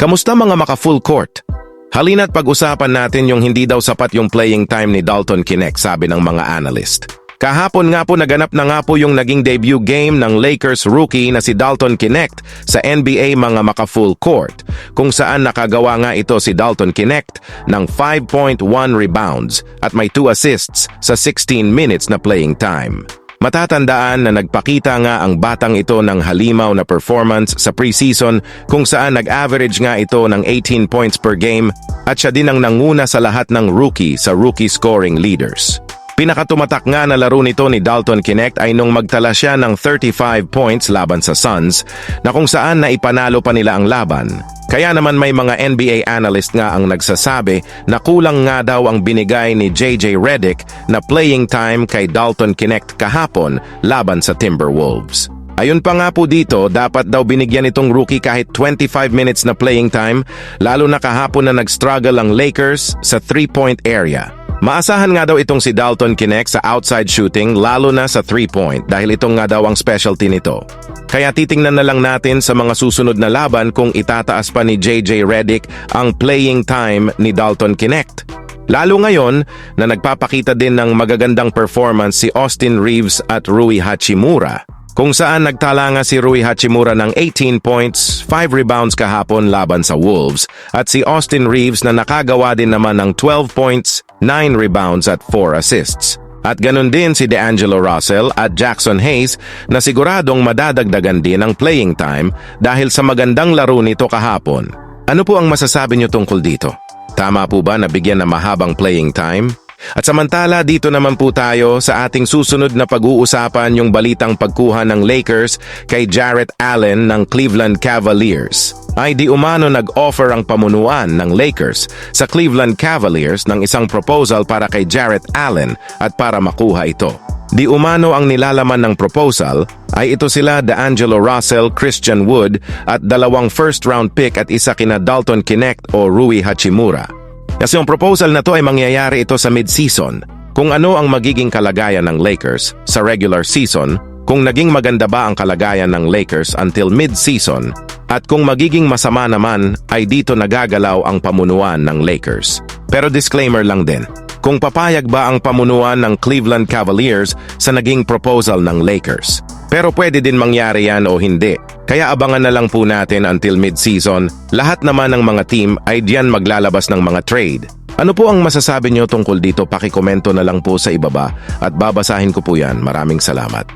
Kamusta mga maka-full court? Halina't pag-usapan natin yung hindi daw sapat yung playing time ni Dalton Kinect sabi ng mga analyst. Kahapon nga po naganap na nga po yung naging debut game ng Lakers rookie na si Dalton Kinect sa NBA mga maka-full court kung saan nakagawa nga ito si Dalton Kinect ng 5.1 rebounds at may 2 assists sa 16 minutes na playing time. Matatandaan na nagpakita nga ang batang ito ng halimaw na performance sa preseason kung saan nag-average nga ito ng 18 points per game at siya din ang nanguna sa lahat ng rookie sa rookie scoring leaders. Pinakatumatak nga na laro nito ni Dalton Kinect ay nung magtala siya ng 35 points laban sa Suns na kung saan naipanalo pa nila ang laban. Kaya naman may mga NBA analyst nga ang nagsasabi na kulang nga daw ang binigay ni JJ Redick na playing time kay Dalton Kinect kahapon laban sa Timberwolves. Ayun pa nga po dito, dapat daw binigyan itong rookie kahit 25 minutes na playing time, lalo na kahapon na nag-struggle ang Lakers sa three-point area. Maasahan nga daw itong si Dalton Kinect sa outside shooting lalo na sa three-point dahil itong nga daw ang specialty nito. Kaya titingnan na lang natin sa mga susunod na laban kung itataas pa ni JJ Redick ang playing time ni Dalton Kinect. Lalo ngayon na nagpapakita din ng magagandang performance si Austin Reeves at Rui Hachimura kung saan nagtala nga si Rui Hachimura ng 18 points, 5 rebounds kahapon laban sa Wolves at si Austin Reeves na nakagawa din naman ng 12 points, 9 rebounds at 4 assists. At ganun din si DeAngelo Russell at Jackson Hayes na siguradong madadagdagan din ang playing time dahil sa magandang laro nito kahapon. Ano po ang masasabi niyo tungkol dito? Tama po ba na bigyan ng mahabang playing time? At samantala dito naman po tayo sa ating susunod na pag-uusapan yung balitang pagkuha ng Lakers kay Jarrett Allen ng Cleveland Cavaliers. Ay di umano nag-offer ang pamunuan ng Lakers sa Cleveland Cavaliers ng isang proposal para kay Jarrett Allen at para makuha ito. Di umano ang nilalaman ng proposal ay ito sila DeAngelo Russell, Christian Wood at dalawang first round pick at isa kina Dalton Kinect o Rui Hachimura. Kasi yung proposal na to ay mangyayari ito sa mid-season. Kung ano ang magiging kalagayan ng Lakers sa regular season, kung naging maganda ba ang kalagayan ng Lakers until mid-season, at kung magiging masama naman ay dito nagagalaw ang pamunuan ng Lakers. Pero disclaimer lang din, kung papayag ba ang pamunuan ng Cleveland Cavaliers sa naging proposal ng Lakers. Pero pwede din mangyari yan o hindi. Kaya abangan na lang po natin until mid-season, lahat naman ng mga team ay diyan maglalabas ng mga trade. Ano po ang masasabi nyo tungkol dito? Pakikomento na lang po sa ibaba at babasahin ko po yan. Maraming salamat.